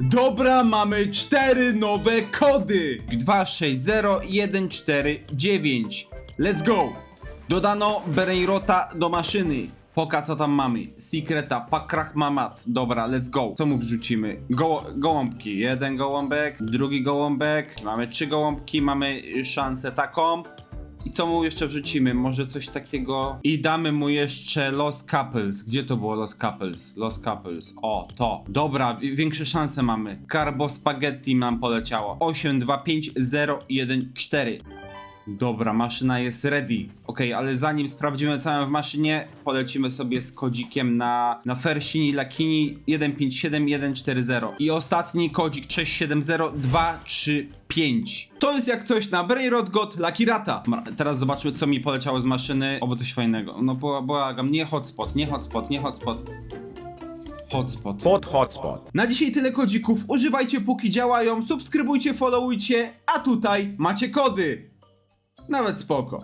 Dobra, mamy cztery nowe kody. 260149. Let's go. Dodano Brainrota do maszyny. Poka co tam mamy? Secreta, pakrach mamat. Dobra, let's go. Co mu wrzucimy? Go gołąbki. Jeden gołąbek, drugi gołąbek. Mamy trzy gołąbki, mamy szansę taką. I co mu jeszcze wrzucimy? Może coś takiego. I damy mu jeszcze Los Couples. Gdzie to było Los Couples? Los Couples. O, to. Dobra, wi- większe szanse mamy. Carbo Spaghetti nam poleciało. 825014. Dobra, maszyna jest ready. Okej, ale zanim sprawdzimy co mamy w maszynie, polecimy sobie z kodzikiem na, na Fersini Lakini 157140. I ostatni kodzik 670235. To jest jak coś na Brainrot God Lucky Rata. Teraz zobaczmy co mi poleciało z maszyny. Oby coś fajnego. No bo błagam, nie hotspot, nie hotspot, nie hotspot. Hotspot. Pod hotspot. Na dzisiaj tyle kodzików. Używajcie póki działają, subskrybujcie, followujcie, a tutaj macie kody. Nawet spoko.